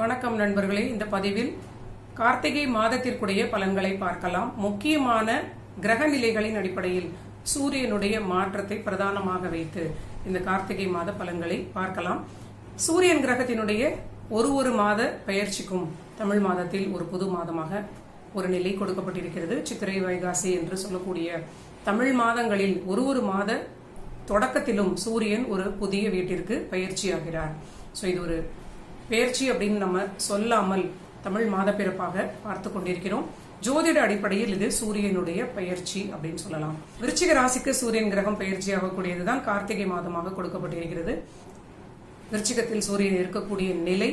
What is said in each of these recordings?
வணக்கம் நண்பர்களே. இந்த பதிவில் கார்த்திகை மாதத்திற்குடைய பலன்களை பார்க்கலாம். முக்கியமான கிரக நிலைகளின் அடிப்படையில் சூரியனுடைய மாற்றத்தை பிரதானமாக வைத்து இந்த கார்த்திகை மாத பலன்களை பார்க்கலாம். சூரியன் கிரகத்தினுடைய ஒரு ஒரு மாத பயிற்சிக்கும் தமிழ் மாதத்தில் ஒரு புது மாதமாக ஒரு நிலை கொடுக்கப்பட்டிருக்கிறது. சித்திரை வைகாசி என்று சொல்லக்கூடிய தமிழ் மாதங்களில் ஒரு ஒரு மாத தொடக்கத்திலும் சூரியன் ஒரு புதிய வீட்டிற்கு பயிற்சியாகிறார் ஸோ இது ஒரு பெயர்ச்சி அப்படின்னு நம்ம சொல்லாமல் தமிழ் மாதப்பிறப்பாக பார்த்து கொண்டிருக்கிறோம். ஜோதிட அடிப்படையில் இது சூரியனுடைய பயிற்சி அப்படின்னு சொல்லலாம். விருச்சிக ராசிக்கு சூரியன் கிரகம் பயிற்சி ஆகக்கூடியதுதான் கார்த்திகை மாதமாக கொடுக்கப்பட்டிருக்கிறது. விருச்சிகத்தில் சூரியன் இருக்கக்கூடிய நிலை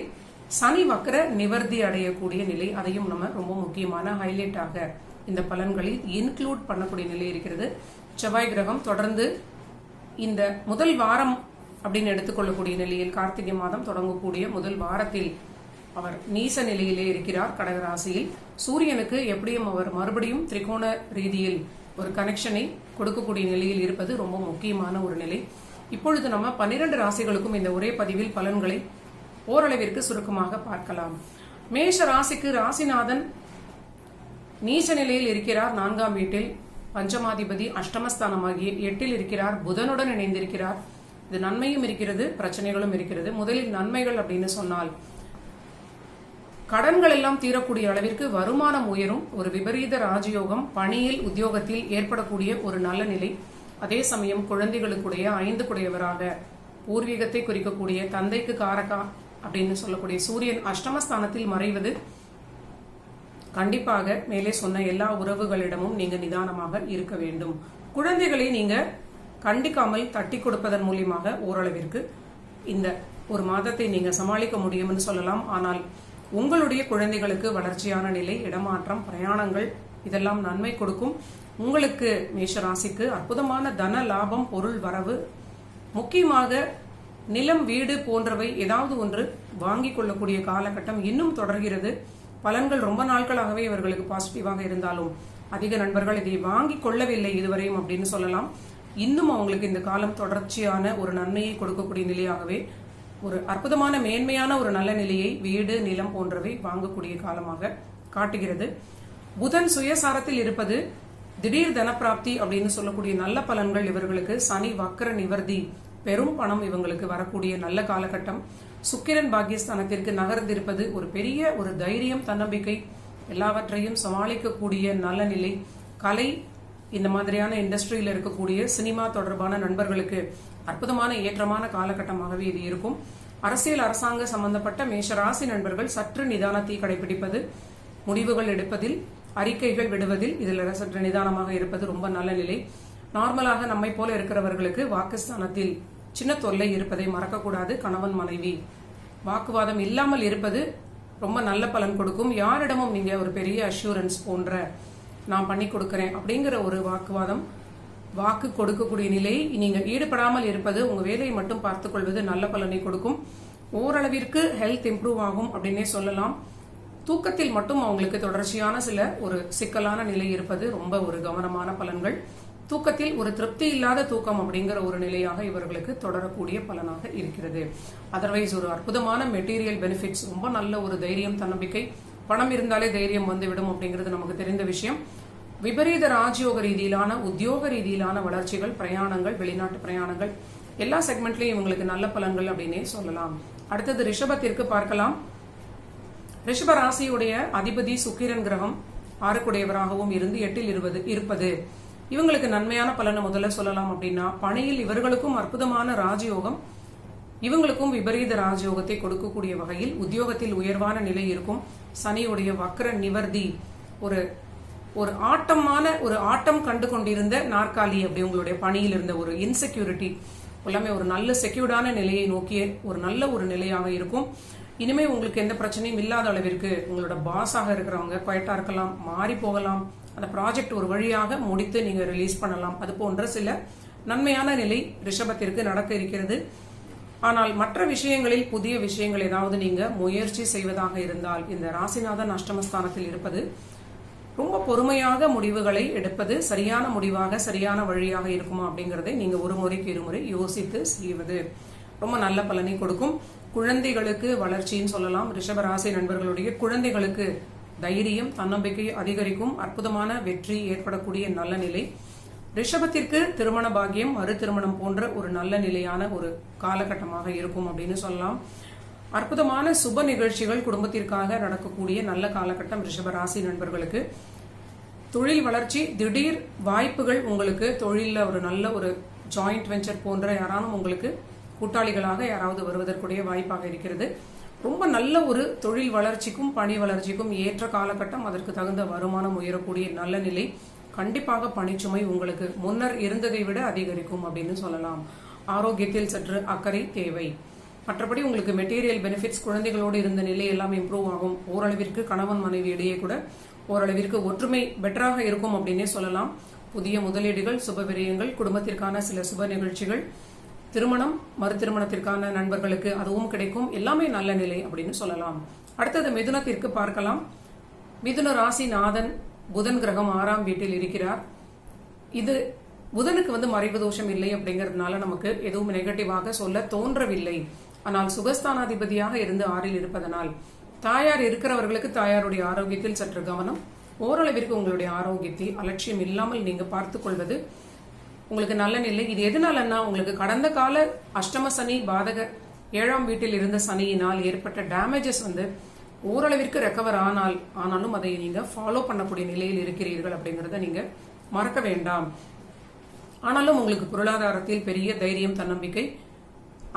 சனி வக்கர நிவர்த்தி அடையக்கூடிய நிலை அதையும் நம்ம ரொம்ப முக்கியமான ஹைலைட்டாக இந்த பலன்களில் இன்க்ளூட் பண்ணக்கூடிய நிலை இருக்கிறது. செவ்வாய் கிரகம் தொடர்ந்து இந்த முதல் வாரம் அப்படின்னு எடுத்துக்கொள்ளக்கூடிய நிலையில் கார்த்திகை மாதம் தொடங்கக்கூடிய முதல் வாரத்தில் அவர் நீச நிலையிலே இருக்கிறார் கடகராசியில். சூரியனுக்கு எப்படியும் அவர் மறுபடியும் திரிகோண ரீதியில் ஒரு கனெக்ஷனை கொடுக்கக்கூடிய நிலையில் இருப்பது ரொம்ப முக்கியமான ஒரு நிலை. இப்பொழுது நம்ம பன்னிரண்டு ராசிகளுக்கும் இந்த ஒரே பதிவில் பலன்களை ஓரளவிற்கு சுருக்கமாக பார்க்கலாம். மேஷ ராசிக்கு ராசிநாதன் நீச்ச நிலையில் இருக்கிறார் நான்காம் வீட்டில். பஞ்சமாதிபதி அஷ்டமஸ்தானமாகிய எட்டில் இருக்கிறார். புதனுடன் இணைந்திருக்கிறார். இது நன்மையும் இருக்கிறது பிரச்சனைகளும் இருக்கிறது. முதலில் நன்மைகள் அப்படின்னு சொன்னால் கடன்கள் எல்லாம் தீரக்கூடிய அளவிற்கு வருமானம் உயரும். ஒரு விபரீத ராஜயோகம் பணியில் உத்தியோகத்தில் ஏற்படக்கூடிய ஒரு நல்ல நிலை. அதே சமயம் குழந்தைகளுக்குடைய ஐந்து குடையவராக பூர்வீகத்தை குறிக்கக்கூடிய தந்தைக்கு காரகா அப்படின்னு சொல்லக்கூடிய சூரியன் அஷ்டமஸ்தானத்தில் மறைவது கண்டிப்பாக மேலே சொன்ன எல்லா உறவுகளிடமும் நீங்க நிதானமாக இருக்க வேண்டும். குழந்தைகளை நீங்க கண்டிக்காமல் தட்டி கொடுப்பதன் மூலியமாக ஓரளவிற்கு இந்த ஒரு மாதத்தை நீங்க சமாளிக்க முடியும்னு சொல்லலாம். ஆனால் உங்களுடைய குழந்தைகளுக்கு வளர்ச்சியான நிலை இடமாற்றம் பிரயாணங்கள் இதெல்லாம் நன்மை கொடுக்கும். உங்களுக்கு மேஷராசிக்கு அற்புதமான தன லாபம் பொருள் வரவு முக்கியமாக நிலம் வீடு போன்றவை ஏதாவது ஒன்று வாங்கிக் கொள்ளக்கூடிய காலகட்டம் இன்னும் தொடர்கிறது. பலன்கள் ரொம்ப நாட்களாகவே இவர்களுக்கு பாசிட்டிவாக இருந்தாலும் அதிக நண்பர்கள் இதை வாங்கி கொள்ளவில்லை இதுவரையும் அப்படின்னு சொல்லலாம். இன்னும் அவங்களுக்கு இந்த காலம் தொடர்ச்சியான ஒரு நன்மையை கொடுக்கக்கூடிய நிலையாகவே ஒரு அற்புதமான மேன்மையான ஒரு நல்ல நிலையை வீடு நிலம் போன்றவை வாங்கக்கூடிய காலமாக காட்டுகிறது. புதன் சுயசாரத்தில் இருப்பது திடீர் தனப்பிராப்தி அப்படின்னு சொல்லக்கூடிய நல்ல பலன்கள் இவர்களுக்கு சனி வக்கர நிவர்த்தி பெரும் பணம் இவங்களுக்கு வரக்கூடிய நல்ல காலகட்டம். சுக்கிரன் பாக்கியஸ்தானத்திற்கு நகர்ந்திருப்பது ஒரு பெரிய ஒரு தைரியம் தன்னம்பிக்கை எல்லாவற்றையும் சமாளிக்கக்கூடிய நல்ல நிலை. கலை இந்த மாதிரியான இண்டஸ்ட்ரியில் இருக்கக்கூடிய சினிமா தொடர்பான நண்பர்களுக்கு அற்புதமான ஏற்றமான காலகட்டமாகவே இது இருக்கும். அரசியல் அரசாங்க சம்பந்தப்பட்ட மேஷராசி நண்பர்கள் சற்று நிதானத்தை கடைபிடிப்பது முடிவுகள் எடுப்பதில் அறிக்கைகள் விடுவதில் இதில் சற்று நிதானமாக இருப்பது ரொம்ப நல்ல நிலை. நார்மலாக நம்மை போல இருக்கிறவர்களுக்கு வாக்குஸ்தானத்தில் சின்ன தொல்லை இருப்பதை மறக்கக்கூடாது கணவன் மனைவி. வாக்குவாதம் இல்லாமல் இருப்பது ரொம்ப நல்ல பலன் கொடுக்கும். யாரிடமும் நீங்க ஒரு பெரிய அஷூரன்ஸ் போன்ற நான் பண்ணி கொடுக்கறேன் அப்படிங்கிற ஒரு வாக்குவாதம் வாக்கு கொடுக்கக்கூடிய நிலை நீங்க ஈடுபடாமல் இருப்பது உங்க வேலையை மட்டும் பார்த்துக் கொள்வது நல்ல பலனை கொடுக்கும். ஓரளவிற்கு ஹெல்த் இம்ப்ரூவ் ஆகும் அப்படின்னே சொல்லலாம். தூக்கத்தில் மட்டும் அவங்களுக்கு தொடர்ச்சியான சில ஒரு சிக்கலான நிலை இருப்பது ரொம்ப ஒரு கவனமான பலன்கள். தூக்கத்தில் ஒரு திருப்தி இல்லாத தூக்கம் அப்படிங்கிற ஒரு நிலையாக இவர்களுக்கு தொடரக்கூடிய பலனாக இருக்கிறது. அதர்வைஸ் ஒரு அற்புதமான மெட்டீரியல் பெனிஃபிட்ஸ் ரொம்ப நல்ல ஒரு தைரியம் தன்னம்பிக்கை பணம் இருந்தாலே தைரியம் வந்துவிடும் அப்படிங்கிறது நமக்கு தெரிந்த விஷயம். விபரீத ராஜயோக ரீதியிலான உத்தியோக ரீதியிலான வளர்ச்சிகள் பிரயாணங்கள் வெளிநாட்டு பிரயாணங்கள் எல்லா செக்மெண்ட்லயும் இவங்களுக்கு நல்ல பலன்கள் அப்படின்னே சொல்லலாம். அடுத்தது ரிஷபத்திற்கு பார்க்கலாம். ரிஷப ராசியுடைய அதிபதி சுக்கிரன் கிரகம் ஆறுக்குடையவராகவும் இருந்து எட்டில் இருபது இருப்பது. இவங்களுக்கு நன்மையான பலனை முதல்ல சொல்லலாம் அப்படின்னா பணியில் இவர்களுக்கும் அற்புதமான ராஜயோகம் இவங்களுக்கும் விபரீத ராஜயோகத்தை கொடுக்கக்கூடிய வகையில் உத்தியோகத்தில் உயர்வான நிலை இருக்கும் சனியுடைய வக்ர நிவர்த்தி. ஒரு ஒரு ஆட்டமான ஒரு ஆட்டம் கண்டு கொண்டிருந்த நாற்காலி அப்படி உங்களுடைய பணியில் இருந்த ஒரு இன்செக்யூரிட்டி எல்லாமே ஒரு நல்ல செக்யூர்டான நிலையை நோக்கிய ஒரு நல்ல ஒரு நிலையாக இருக்கும். இனிமே உங்களுக்கு எந்த பிரச்சனையும் இல்லாத அளவிற்கு உங்களோட பாஸாக இருக்கிறவங்க குவைட்டா இருக்கலாம் மாறி போகலாம். அந்த ப்ராஜெக்ட் ஒரு வழியாக முடித்து நீங்க ரிலீஸ் பண்ணலாம். அது போன்ற சில நன்மையான நிலை ரிஷபத்திற்கு நடக்க இருக்கிறது. ஆனால் மற்ற விஷயங்களில் புதிய விஷயங்கள் ஏதாவது நீங்க முயற்சி செய்வதாக இருந்தால் இந்த ராசிநாதன் அஷ்டமஸ்தானத்தில் இருப்பது ரொம்ப பொறுமையாக முடிவுகளை எடுப்பது சரியான முடிவாக சரியான வழியாக இருக்குமா அப்படிங்கறதை நீங்க ஒரு முறைக்கு இருமுறை யோசித்து செய்வது. ரொம்ப நல்ல பலனை கொடுக்கும். குழந்தைகளுக்கு வளர்ச்சின்னு சொல்லலாம். ரிஷபராசி நண்பர்களுடைய குழந்தைகளுக்கு தைரியம் தன்னம்பிக்கை அதிகரிக்கும். அற்புதமான வெற்றி ஏற்படக்கூடிய நல்ல நிலை. ரிஷபத்திற்கு திருமண பாகியம் மறு திருமணம் போன்ற ஒரு நல்ல நிலையான ஒரு காலகட்டமாக இருக்கும் அப்படின்னு சொல்லலாம். அற்புதமான சுப நிகழ்ச்சிகள் குடும்பத்திற்காக நடக்கக்கூடிய நல்ல காலகட்டம் ரிஷபராசி நண்பர்களுக்கு. தொழில் வளர்ச்சி திடீர் வாய்ப்புகள் உங்களுக்கு தொழிலில் ஒரு நல்ல ஒரு ஜாயிண்ட் வெஞ்சர் போன்ற யாராலும் உங்களுக்கு கூட்டாளிகளாக யாராவது வருவதற்குரிய வாய்ப்பாக இருக்கிறது. ரொம்ப நல்ல ஒரு தொழில் வளர்ச்சிக்கும் பணி வளர்ச்சிக்கும் ஏற்ற காலகட்டம் அதற்கு தகுந்த வருமானம் உயரக்கூடிய நல்ல நிலை. கண்டிப்பாக பணிச்சுமை உங்களுக்கு முன்னர் இருந்ததை விட அதிகரிக்கும் அப்படின்னு சொல்லலாம். ஆரோக்கியத்தில் சற்று அக்கறை தேவை. மற்றபடி உங்களுக்கு மெட்டீரியல் பெனிஃபிட்ஸ் குழந்தைகளோடு இருந்த நிலை எல்லாம் இம்ப்ரூவ் ஆகும். ஓரளவிற்கு கணவன் மனைவி இடையே கூட ஓரளவிற்கு ஒற்றுமை பெட்டராக இருக்கும் அப்படின்னே சொல்லலாம். புதிய முதலீடுகள் சுப விரயங்கள் குடும்பத்திற்கான சில சுப நிகழ்ச்சிகள் திருமணம் மறு திருமணத்திற்கான நண்பர்களுக்கு அதுவும் கிடைக்கும். எல்லாமே நல்ல நிலை அப்படின்னு சொல்லலாம். அடுத்தது மிதுனத்திற்கு பார்க்கலாம். மிதுன ராசி நாதன் புதன் கிரகம் ஆறாம் வீட்டில் இருக்கிறார். இது புதனுக்கு வந்து மறைவு தோஷம் இல்லை அப்படிங்கறதுனால நமக்கு எதுவும் நெகட்டிவாக சொல்ல தோன்றவில்லை. ஆனால் சுகஸ்தானாதிபதியாக இருந்து ஆறில் இருப்பதனால் தாயார் இருக்கிறவர்களுக்கு தாயாருடைய ஆரோக்கியத்தில் சற்று கவனம். ஓரளவிற்கு உங்களுடைய ஆரோக்கியத்தை அலட்சியம் இல்லாமல் நீங்க பார்த்துக் கொள்வது உங்களுக்கு நல்ல நிலை. இது எதனாலன்னா உங்களுக்கு கடந்த கால அஷ்டம சனி பாதக ஏழாம் வீட்டில் இருந்த சனியினால் ஏற்பட்ட டேமேஜஸ் வந்து ஓரளவிற்கு ரெக்கவர் ஆனால் ஆனாலும் அதை நீங்க ஃபாலோ பண்ணக்கூடிய நிலையில் இருக்கிறீர்கள் அப்படிங்கறத நீங்க மறக்க வேண்டாம். ஆனாலும் உங்களுக்கு பொருளாதாரத்தில் பெரிய தைரியம் தன்னம்பிக்கை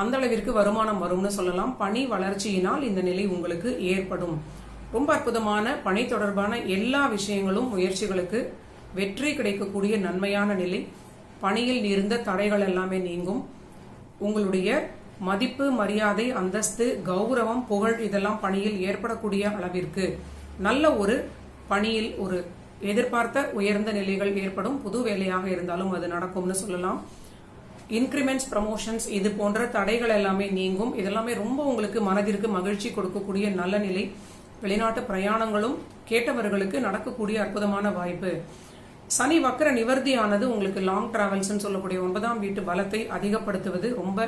அந்த அளவிற்கு வருமானம் வரும்னு சொல்லலாம். பணி வளர்ச்சியினால் இந்த நிலை உங்களுக்கு ஏற்படும். ரொம்ப அற்புதமான பணி தொடர்பான எல்லா விஷயங்களும் முயற்சிகளுக்கு வெற்றி கிடைக்கக்கூடிய நன்மையான நிலை. பணியில் இருந்த தடைகள் எல்லாமே நீங்கும். உங்களுடைய மதிப்பு மரியாதை அந்தஸ்து கௌரவம் புகழ் இதெல்லாம் பணியில் ஏற்படக்கூடிய அளவிற்கு நல்ல ஒரு பணியில் ஒரு எதிர்பார்த்த உயர்ந்த நிலைகள் ஏற்படும். புது வேலையாக இருந்தாலும் அது நடக்கும்னு சொல்லலாம். இன்கிரிமெண்ட்ஸ் ப்ரமோஷன்ஸ் இது போன்ற தடைகள் எல்லாமே நீங்கும். இதெல்லாமே ரொம்ப உங்களுக்கு மனதிற்கு மகிழ்ச்சி கொடுக்கக்கூடிய நல்ல நிலை. வெளிநாட்டு பிரயாணங்களும் கேட்டவர்களுக்கு நடக்கக்கூடிய அற்புதமான வாய்ப்பு. சனி வக்கர நிவர்த்தியானது உங்களுக்கு லாங் டிராவல்ஸ் சொல்லக்கூடிய ஒன்பதாம் வீட்டு பலத்தை அதிகப்படுத்துவது ரொம்ப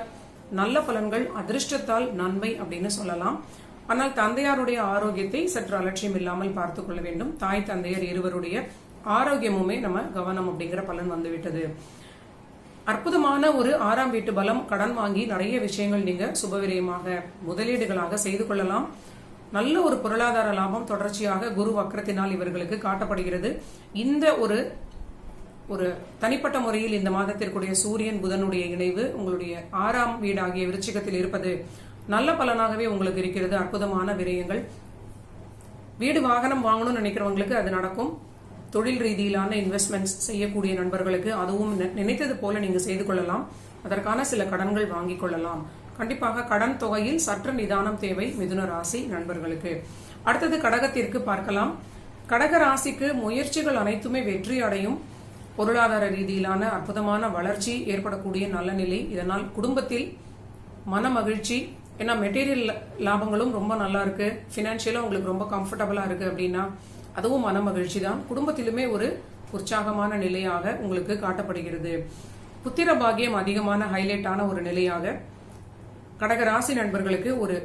நல்ல பலன்கள் அதிர்ஷ்டத்தால் நன்மை அப்படின்னு சொல்லலாம். ஆனால் தந்தையாருடைய ஆரோக்கியத்தை சற்று அலட்சியம் இல்லாமல் பார்த்துக் கொள்ள வேண்டும். தாய் தந்தையர் இருவருடைய ஆரோக்கியமுமே நம்ம கவனம் அப்படிங்கிற பலன் வந்துவிட்டது. அற்புதமான ஒரு ஆறாம் வீட்டு பலம் கடன் வாங்கி நிறைய விஷயங்கள் நீங்க சுபவிரயமாக முதலீடுகளாக செய்து கொள்ளலாம். நல்ல ஒரு பொருளாதார லாபம் தொடர்ச்சியாக குரு வக்கரத்தினால் இவர்களுக்கு காட்டப்படுகிறது. இந்த ஒரு ஒரு தனிப்பட்ட முறையில் இந்த மாதத்திற்குடைய சூரியன் புதனுடைய இணைவு உங்களுடைய ஆறாம் வீடாகிய விருச்சிகத்தில் இருப்பது நல்ல பலனாகவே உங்களுக்கு இருக்கிறது. அற்புதமான விரயங்கள். வீடு வாகனம் வாங்கணும்னு நினைக்கிறவங்களுக்கு அது நடக்கும். தொழில் ரீதியிலான இன்வெஸ்ட்மெண்ட்ஸ் செய்யக்கூடிய நண்பர்களுக்கு அதுவும் நினைத்தது போல நீங்க செய்து கொள்ளலாம். அதற்கான சில கடன்கள் வாங்கிக் கொள்ளலாம். கண்டிப்பாக கடன் தொகையில் சற்று நிதானம் தேவை மிதுன ராசி நண்பர்களுக்கு. அடுத்தது கடகத்திற்கு பார்க்கலாம். கடக ராசிக்கு முயற்சிகள் அனைத்துமே வெற்றி அடையும். பொருளாதார ரீதியிலான அற்புதமான வளர்ச்சி ஏற்படக்கூடிய நல்ல நிலை. இதனால் குடும்பத்தில் மன மகிழ்ச்சி ஏன்னா மெட்டீரியல் லாபங்களும் ரொம்ப நல்லா இருக்கு. ஃபினான்ஷியலாக உங்களுக்கு ரொம்ப கம்ஃபர்டபுளாக இருக்கு அப்படின்னா அதுவும் மன மகிழ்ச்சி தான். குடும்பத்திலுமே ஒரு உற்சாகமான நிலையாக உங்களுக்கு காட்டப்படுகிறது. புத்திர பாகியம் அதிகமான ஹைலைட்டான ஒரு நிலையாக கடக ராசி நண்பர்களுக்கு ஒரு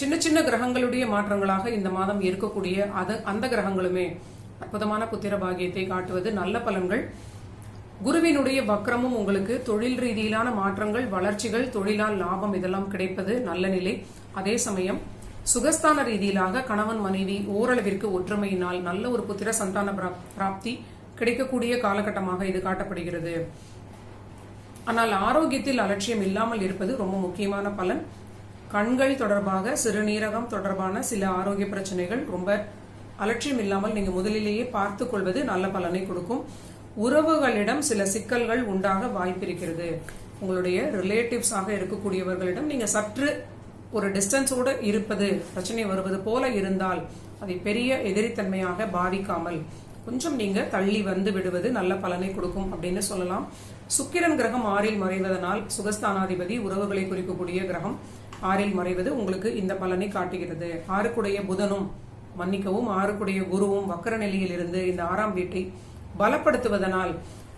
சின்ன சின்ன கிரகங்களுடைய மாற்றங்களாக இந்த மாதம் இருக்கக்கூடிய அது அந்த கிரகங்களுமே அற்புதமான புத்திர பாகியத்தை காட்டுவது நல்ல பலன்கள். குருவினுடைய வக்ரமும் உங்களுக்கு தொழில் ரீதியிலான மாற்றங்கள் வளர்ச்சிகள் தொழிலால் லாபம் இதெல்லாம் கிடைப்பது நல்ல நிலை. அதே சமயம் சுகஸ்தான ரீதியிலாக கணவன் மனைவி ஓரளவிற்கு ஒற்றுமையினால் நல்ல ஒரு புத்திர சந்தான பிராப்தி கிடைக்கக்கூடிய காலகட்டமாக இது காட்டப்படுகிறது. ஆனால் ஆரோக்கியத்தில் அலட்சியம் இல்லாமல் இருப்பது ரொம்ப முக்கியமான பலன். கண்கள் தொடர்பாக சிறுநீரகம் தொடர்பான சில ஆரோக்கிய பிரச்சனைகள் ரொம்ப அலட்சியம் இல்லாமல் நீங்க முதலிலேயே பார்த்துக் கொள்வது நல்ல பலனை கொடுக்கும். உறவுகளிடம் சில சிக்கல்கள் உண்டாக வாய்ப்பிருக்கிறது. உங்களுடைய ரிலேட்டிவ்ஸாக இருக்கக்கூடியவர்களிடம் நீங்க சற்று ஒரு டிஸ்டன்ஸோட இருப்பது பிரச்சனை வருவது போல இருந்தால் அதை பெரிய எதிரித்தன்மையாக பாதிக்காமல் கொஞ்சம் நீங்க தள்ளி வந்து விடுவது நல்ல பலனை கொடுக்கும் அப்படின்னு சொல்லலாம். சுக்கிரன் கிரகம் ஆறில் மறைவதனால் சுகஸ்தானாதிபதி உறவுகளை குறிக்கக்கூடிய கிரகம் ஆறில் மறைவது உங்களுக்கு இந்த பலனை காட்டுகிறது. ஆறுக்குடைய புதனும் மன்னிக்கவும் ஆறுக்குடைய குருவும் வக்கர நிலையில் இருந்து இந்த ஆறாம் வீட்டை பலப்படுத்துவதனால்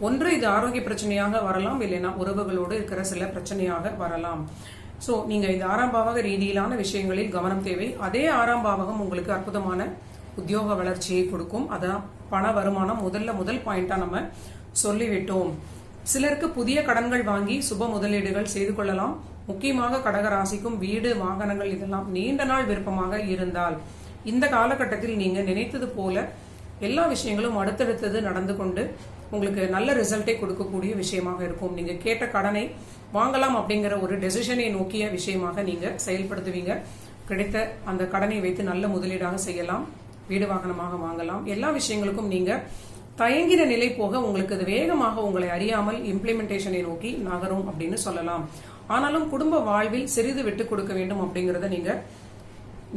ஒன்று இது ஆரோக்கிய பிரச்சனையாக வரலாம் இல்லைன்னா உறவுகளோடு இருக்கிற சில பிரச்சனையாக வரலாம். ஸோ நீங்க இந்த ஆறாம் பாவக ரீதியிலான விஷயங்களில் கவனம் தேவை. அதே ஆறாம் பாவகம் உங்களுக்கு அற்புதமான உத்தியோக வளர்ச்சியை கொடுக்கும். அதான் பண வருமானம் முதல்ல முதல் பாயிண்டா நம்ம சொல்லிவிட்டோம். சிலருக்கு புதிய கடன்கள் வாங்கி சுப முதலீடுகள் செய்து கொள்ளலாம். முக்கியமாக கடக ராசிக்கும் வீடு வாகனங்கள் இதெல்லாம் நீண்ட நாள் விருப்பமாக இருந்தால் இந்த காலகட்டத்தில் நீங்கள் நினைத்தது போல எல்லா விஷயங்களும் அடுத்தடுத்தது நடந்து கொண்டு உங்களுக்கு நல்ல ரிசல்ட்டை கொடுக்கக்கூடிய விஷயமாக இருக்கும். நீங்கள் கேட்ட கடனை வாங்கலாம் அப்படிங்கிற ஒரு டெசிஷனை நோக்கிய விஷயமாக நீங்கள் செயல்படுத்துவீங்க. கிடைத்த அந்த கடனை வைத்து நல்ல முதலீடாக செய்யலாம். வீடு வாகனமாக வாங்கலாம். எல்லா விஷயங்களுக்கும் நீங்கள் தயங்கின நிலை போக உங்களுக்கு அது வேகமாக உங்களை அறியாமல் இம்ப்ளிமெண்டேஷனை நோக்கி நகரும் அப்படின்னு சொல்லலாம். ஆனாலும் குடும்ப வாழ்வில் சிறிது விட்டு கொடுக்க வேண்டும் அப்படிங்கிறத நீங்கள்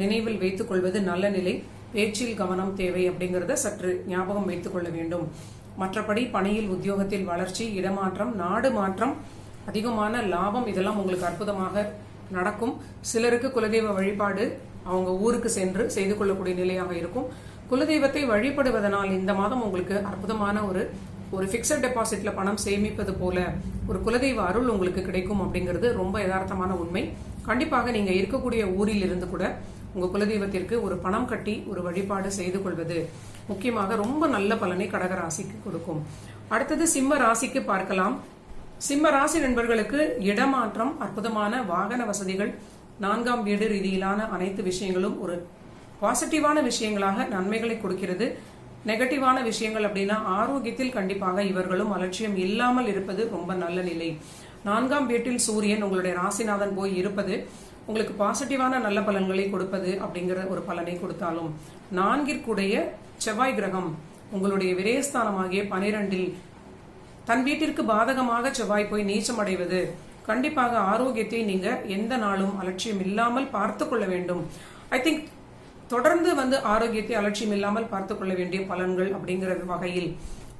நினைவில் வைத்துக் கொள்வது நல்ல நிலை. பேச்சில் கவனம் தேவை அப்படிங்கறத சற்று ஞாபகம் வைத்துக் கொள்ள வேண்டும். மற்றபடி பணியில் உத்தியோகத்தில் வளர்ச்சி இடமாற்றம் நாடு மாற்றம் அதிகமான லாபம் இதெல்லாம் உங்களுக்கு அற்புதமாக நடக்கும். சிலருக்கு குலதெய்வ வழிபாடு அவங்க ஊருக்கு சென்று செய்து கொள்ளக்கூடிய நிலையாக இருக்கும். குலதெய்வத்தை வழிபடுவதனால் இந்த மாதம் உங்களுக்கு அற்புதமான ஒரு ஒரு பிக்சட் டெபாசிட்ல பணம் சேமிப்பது போல ஒரு குலதெய்வ அருள் உங்களுக்கு கிடைக்கும் அப்படிங்கிறது ரொம்ப யதார்த்தமான உண்மை. கண்டிப்பாக நீங்க இருக்கக்கூடிய ஊரில் இருந்து கூட உங்க குலதெய்வத்திற்கு ஒரு பணம் கட்டி ஒரு வழிபாடு செய்து கொள்வது முக்கியமாக ரொம்ப நல்ல பலனை கடக ராசிக்கு கொடுக்கும். அடுத்தது சிம்ம ராசிக்கு பார்க்கலாம். சிம்ம ராசி நண்பர்களுக்கு இடமாற்றம் அற்புதமான வாகன வசதிகள் நான்காம் வீடு ரீதியிலான அனைத்து விஷயங்களும் ஒரு பாசிட்டிவான விஷயங்களாக நன்மைகளை கொடுக்கிறது. நெகட்டிவான விஷயங்கள் அப்படின்னா ஆரோக்கியத்தில் கண்டிப்பாக இவர்களும் அலட்சியம் இல்லாமல் இருப்பது ரொம்ப நல்ல நிலை. நான்காம் வீட்டில் சூரியன் உங்களுடைய ராசிநாதன் போய் இருப்பது உங்களுக்கு பாசிட்டிவான நல்ல பலன்களை கொடுப்பது அப்படிங்கிற ஒரு பலனை கொடுத்தாலும் நான்கிற்குடைய செவ்வாய் கிரகம் உங்களுடைய விரயஸ்தானமாகிய பனிரெண்டில் தன் வீட்டிற்கு பாதகமாக செவ்வாய் போய் நீச்சம் அடைவது. கண்டிப்பாக ஆரோக்கியத்தை நீங்க எந்த நாளும் அலட்சியம் இல்லாமல் பார்த்து கொள்ள வேண்டும். ஐ திங்க் தொடர்ந்து வந்து ஆரோக்கியத்தை அலட்சியம் இல்லாமல் பார்த்து கொள்ள வேண்டிய பலன்கள் அப்படிங்கிற வகையில்